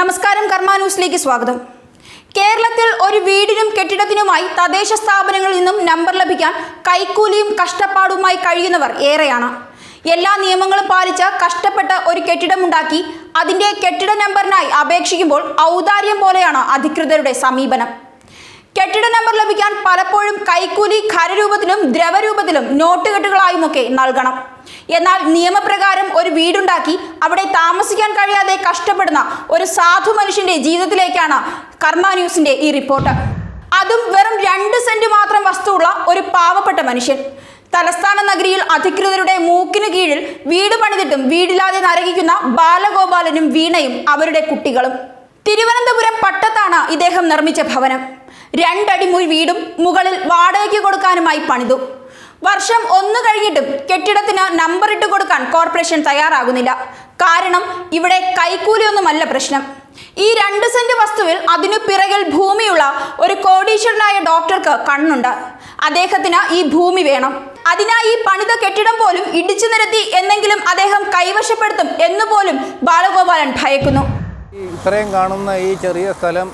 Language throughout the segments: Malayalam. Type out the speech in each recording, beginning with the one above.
നമസ്കാരം കർമ്മ ന്യൂസിലേക്ക് സ്വാഗതം. കേരളത്തിൽ ഒരു വീടിനും കെട്ടിടത്തിനുമായി തദ്ദേശ സ്ഥാപനങ്ങളിൽ നിന്നും നമ്പർ ലഭിക്കാൻ കൈക്കൂലിയും കഷ്ടപ്പാടുമായി കഴിയുന്നവർ ഏറെയാണ്. എല്ലാ നിയമങ്ങളും പാലിച്ച് കഷ്ടപ്പെട്ട് ഒരു കെട്ടിടമുണ്ടാക്കി അതിന്റെ കെട്ടിട നമ്പറിനായി അപേക്ഷിക്കുമ്പോൾ ഔദാര്യം പോലെയാണ് അധികൃതരുടെ സമീപനം. കെട്ടിട നമ്പർ ലഭിക്കാൻ പലപ്പോഴും കൈക്കൂലി ഖരരൂപത്തിലും ദ്രവരൂപത്തിലും നോട്ടുകെട്ടുകളായുമൊക്കെ നൽകണം. എന്നാൽ നിയമപ്രകാരം ഒരു വീടുണ്ടാക്കി അവിടെ താമസിക്കാൻ കഴിയാതെ കഷ്ടപ്പെടുന്ന ഒരു സാധു മനുഷ്യന്റെ ജീവിതത്തിലേക്കാണ് കർമ്മ ന്യൂസിന്റെ ഈ റിപ്പോർട്ട്. അതും വെറും രണ്ട് സെന്റ് മാത്രം വസ്തുവുള്ള ഒരു പാവപ്പെട്ട മനുഷ്യൻ. തലസ്ഥാന നഗരിയിൽ അധികൃതരുടെ മൂക്കിന് കീഴിൽ വീട് പണിതിട്ടും വീടില്ലാതെ നരകിക്കുന്ന ബാലഗോപാലനും വീണയും അവരുടെ കുട്ടികളും. തിരുവനന്തപുരം പട്ടത്താണ് ഇദ്ദേഹം നിർമ്മിച്ച ഭവനം. രണ്ടടി മുഴി വീടും മുകളിൽ വാടകയ്ക്ക് കൊടുക്കാനുമായി പണിതു. വർഷം ഒന്ന് കഴിഞ്ഞിട്ടും കെട്ടിടത്തിന് നമ്പർ ഇട്ട് കൊടുക്കാൻ കോർപ്പറേഷൻ തയ്യാറാകുന്നില്ല. കാരണം ഇവിടെ കൈക്കൂലിയൊന്നുമല്ല പ്രശ്നം. ഈ രണ്ട് സെന്റ് വസ്തുവിൽ അതിനു പിറകിൽ ഭൂമിയുള്ള ഒരു കോടീശ്വരനായ ഡോക്ടർക്ക് കണ്ണുണ്ട്. അദ്ദേഹത്തിന് ഈ ഭൂമി വേണം. അതിനായി ഈ പണിത കെട്ടിടം പോലും ഇടിച്ചു നിരത്തി എന്നെങ്കിലും അദ്ദേഹം കൈവശപ്പെടുത്തും എന്ന് പോലും ബാലഗോപാലൻ ഭയക്കുന്നു. ഇത്രയും കാണുന്ന ഈ ചെറിയ സ്ഥലം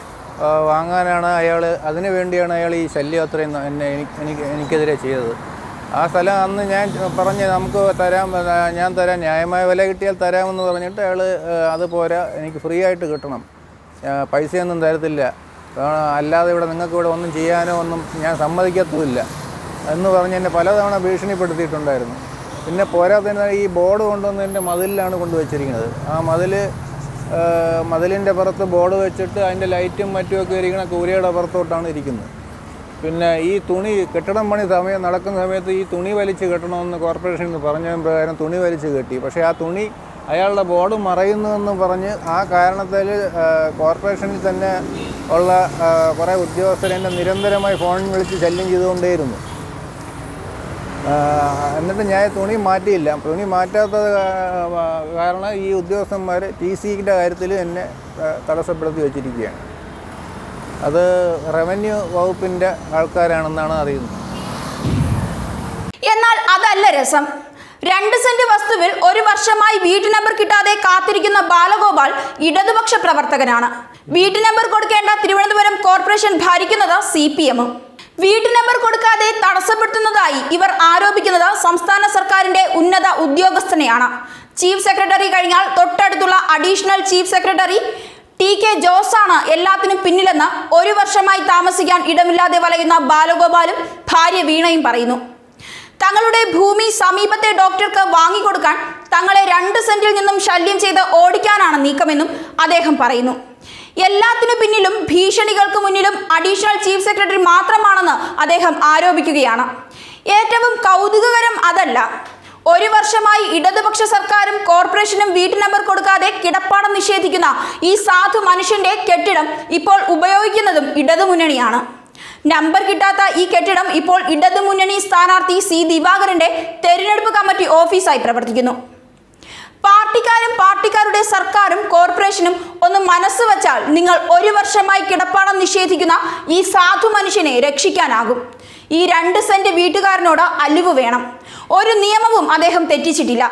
വാങ്ങാനാണ് അയാൾ അതിനു വേണ്ടിയാണ് അയാൾ ഈ ശല്യം അത്രയും എന്നെ എനിക്ക് എനിക്കെതിരെ ചെയ്തത്. ആ സ്ഥലം അന്ന് ഞാൻ പറഞ്ഞ് നമുക്ക് തരാം ഞാൻ തരാം ന്യായമായ വില കിട്ടിയാൽ തരാമെന്ന് പറഞ്ഞിട്ട് അയാൾ അത് പോരാ എനിക്ക് ഫ്രീ ആയിട്ട് കിട്ടണം. പൈസയൊന്നും തരത്തില്ല. അല്ലാതെ ഇവിടെ നിങ്ങൾക്ക് ഇവിടെ ഒന്നും ചെയ്യാനോ ഒന്നും ഞാൻ സമ്മതിക്കത്തുമില്ല എന്ന് പറഞ്ഞ് എന്നെ പലതവണ ഭീഷണിപ്പെടുത്തിയിട്ടുണ്ടായിരുന്നു. പിന്നെ പോരാത്തതിന് ഈ ബോർഡ് കൊണ്ടുവന്ന് എന്റെ മതിലിലാണ് കൊണ്ടുവച്ചിരിക്കുന്നത്. ആ മതിൽ മതിലിന്റെ പുറത്ത് ബോർഡ് വെച്ചിട്ട് അതിന്റെ ലൈറ്റും മറ്റുമൊക്കെ ഇരിക്കുന്ന കൂരയുടെ പുറത്തോട്ടാണ് ഇരിക്കുന്നത്. പിന്നെ ഈ തുണി കെട്ടിടം പണി സമയം നടക്കുന്ന സമയത്ത് ഈ തുണി വലിച്ച് കെട്ടണമെന്ന് കോർപ്പറേഷനിൽ നിന്ന് പറഞ്ഞ പ്രകാരം തുണി വലിച്ച് കെട്ടി. പക്ഷേ ആ തുണി അയാളുടെ ബോർഡ് മറയുന്നുവെന്ന് പറഞ്ഞ് ആ കാരണത്തിൽ കോർപ്പറേഷനിൽ തന്നെ ഉള്ള കുറേ ഉദ്യോഗസ്ഥരെന്നെ നിരന്തരമായി ഫോണിൽ വിളിച്ച് ശല്യം ചെയ്തുകൊണ്ടേയിരുന്നു. എന്നിട്ട് ഞാൻ തുണി മാറ്റിയില്ല. തുണി മാറ്റാത്തത് കാരണം ഈ ഉദ്യോഗസ്ഥന്മാർ ടി സിയുടെ കാര്യത്തിൽ എന്നെ തടസ്സപ്പെടുത്തി വെച്ചിരിക്കുകയാണ്. അത് റവന്യൂ വകുപ്പിന്റെ ആൾക്കാരാണെന്നാണ് അറിയുന്നത്. എന്നാൽ അതല്ല രസം. രണ്ട് സെന്റ് വസ്തുവിൽ ഒരു വർഷമായി വീട്ടു നമ്പർ കിട്ടാതെ കാത്തിരിക്കുന്ന ബാലഗോപാൽ ഇടതുപക്ഷ പ്രവർത്തകനാണ്. വീട്ടു നമ്പർ കൊടുക്കേണ്ട തിരുവനന്തപുരം കോർപ്പറേഷൻ ഭരിക്കുന്നത് സി പി എമ്മും വീട്ടു നമ്പർ കൊടുക്കാതെ തടസ്സപ്പെടുത്തുന്നതായി ഇവർ ആരോപിക്കുന്നത് സംസ്ഥാന സർക്കാരിന്റെ ഉന്നത ഉദ്യോഗസ്ഥനെയാണ്. ചീഫ് സെക്രട്ടറി കഴിഞ്ഞാൽ തൊട്ടടുത്തുള്ള additional chief secretary T K ജോസാണ് എല്ലാത്തിനും പിന്നിലെന്ന് ഒരു വർഷമായി താമസിക്കാൻ ഇടമില്ലാതെ വലയുന്ന ബാലഗോപാലും ഭാര്യ വീണയും പറയുന്നു. തങ്ങളുടെ ഭൂമി സമീപത്തെ ഡോക്ടർക്ക് വാങ്ങിക്കൊടുക്കാൻ തങ്ങളെ രണ്ട് സെന്റിൽ നിന്നും ശല്യം ചെയ്ത് ഓടിക്കാനാണ് നീക്കമെന്നും അദ്ദേഹം പറയുന്നു. എല്ലാത്തിനു പിന്നിലും ഭീഷണികൾക്ക് മുന്നിലും അഡീഷണൽ ചീഫ് സെക്രട്ടറി മാത്രമാണെന്ന് അദ്ദേഹം ആരോപിക്കുകയാണ്. ഏറ്റവും കൗതുകകരം അതല്ല ഒരു വർഷമായി ഇടതുപക്ഷ സർക്കാരും കോർപ്പറേഷനും വീട്ടു നമ്പർ കൊടുക്കാതെ കിടപ്പാടം നിഷേധിക്കുന്ന ഈ സാധു മനുഷ്യന്റെ കെട്ടിടം ഇപ്പോൾ ഉപയോഗിക്കുന്നതും ഇടതുമുന്നണിയാണ്. നമ്പർ കിട്ടാത്ത ഈ കെട്ടിടം ഇപ്പോൾ ഇടതുമുന്നണി സ്ഥാനാർത്ഥി സി ദിവാകരന്റെ തെരഞ്ഞെടുപ്പ് കമ്മിറ്റി ഓഫീസായി പ്രവർത്തിക്കുന്നു. പാർട്ടിക്കാരും പാർട്ടിക്കാരുടെ സർക്കാരും കോർപ്പറേഷനും ഒന്ന് മനസ്സ് വച്ചാൽ നിങ്ങൾ ഒരു വർഷമായി കിടപ്പാടം നിഷേധിക്കുന്ന ഈ സാധു മനുഷ്യനെ രക്ഷിക്കാനാകും. ഈ രണ്ട് സെന്റ് വീട്ടുകാരനോട് അലിവ് വേണം. ഒരു നിയമവും അദ്ദേഹം തെറ്റിച്ചിട്ടില്ല.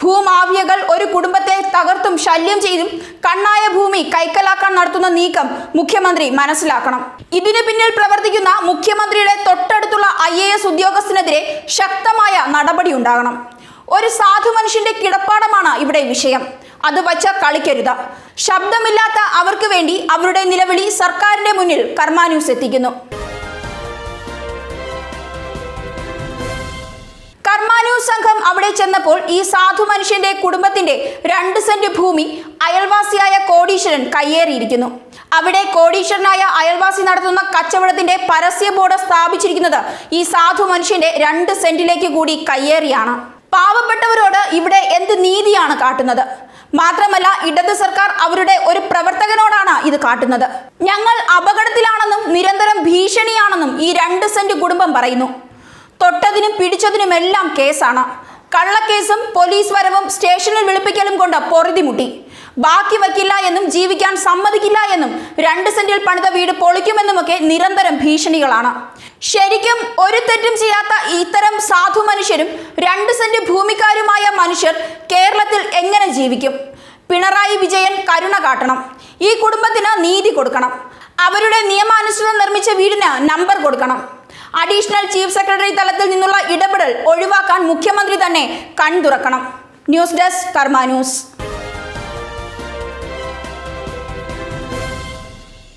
ഭൂമാഫിയകൾ ഒരു കുടുംബത്തെ തകർത്തും ശല്യം ചെയ്തും കണ്ണായ ഭൂമി കൈക്കലാക്കാൻ നടത്തുന്ന നീക്കം മുഖ്യമന്ത്രി മനസ്സിലാക്കണം. ഇതിനു പിന്നിൽ പ്രവർത്തിക്കുന്ന മുഖ്യമന്ത്രിയുടെ തൊട്ടടുത്തുള്ള ഐ എ എസ് ഉദ്യോഗസ്ഥനെതിരെ ശക്തമായ നടപടി ഉണ്ടാകണം. ഒരു സാധു മനുഷ്യന്റെ കിടപ്പാടമാണ് ഇവിടെ വിഷയം. അത് വച്ച കളിക്കരുത്. ശബ്ദമില്ലാത്ത അവർക്ക് വേണ്ടി അവരുടെ നിലവിളി സർക്കാരിന്റെ മുന്നിൽ കർമാന്യൂസ് എത്തിക്കുന്നു. സംഘം അവിടെ ചെന്നപ്പോൾ ഈ സാധു മനുഷ്യന്റെ കുടുംബത്തിന്റെ രണ്ട് സെന്റ് ഭൂമി അയൽവാസിയായ കോടീശ്വരൻ കയ്യേറിയിരിക്കുന്നു. അവിടെ കോടീശ്വരനായ അയൽവാസി നടത്തുന്ന കച്ചവടത്തിന്റെ പരസ്യ ബോർഡ് സ്ഥാപിച്ചിരിക്കുന്നത് ഈ സാധു മനുഷ്യന്റെ രണ്ട് സെന്റിലേക്ക് കൂടി കയ്യേറിയാണ്. പാവപ്പെട്ടവരോട് ഇവിടെ എന്ത് നീതിയാണ് കാട്ടുന്നത്? മാത്രമല്ല ഇടത് സർക്കാർ അവരുടെ ഒരു പ്രവർത്തകനോടാണ് ഇത് കാട്ടുന്നത്. ഞങ്ങൾ അപകടത്തിലാണെന്നും നിരന്തരം ഭീഷണിയാണെന്നും ഈ രണ്ട് സെന്റ് കുടുംബം പറയുന്നു. തൊട്ടതിനും പിടിച്ചതിനുമെല്ലാം കേസാണ്. കള്ളക്കേസും പോലീസ് വരവും സ്റ്റേഷനിൽ വിളിപ്പിക്കലും കൊണ്ട് പൊറുതിമുട്ടി ബാക്കി വയ്ക്കില്ല എന്നും ജീവിക്കാൻ സമ്മതിക്കില്ല എന്നും രണ്ട് സെന്റിൽ പണിത വീട് പൊളിക്കുമെന്നുമൊക്കെ നിരന്തരം ഭീഷണികളാണ്. ശരിക്കും ഒരു തെറ്റും ചെയ്യാത്ത ഇത്തരം സാധു മനുഷ്യരും രണ്ട് സെന്റ് ഭൂമിക്കാരുമായ മനുഷ്യർ കേരളത്തിൽ എങ്ങനെ ജീവിക്കും? പിണറായി വിജയൻ കരുണ കാട്ടണം. ഈ കുടുംബത്തിന് നീതി കൊടുക്കണം. അവരുടെ നിയമാനുസൃതം നിർമ്മിച്ച വീടിന് നമ്പർ കൊടുക്കണം. അഡീഷണൽ ചീഫ് സെക്രട്ടറി തലത്തിൽ നിന്നുള്ള ഇടപെടൽ ഒഴിവാക്കാൻ മുഖ്യമന്ത്രി തന്നെ കൺതുറക്കണം ന്യൂസ് ഡെസ്ക് കർമ്മ ന്യൂസ്.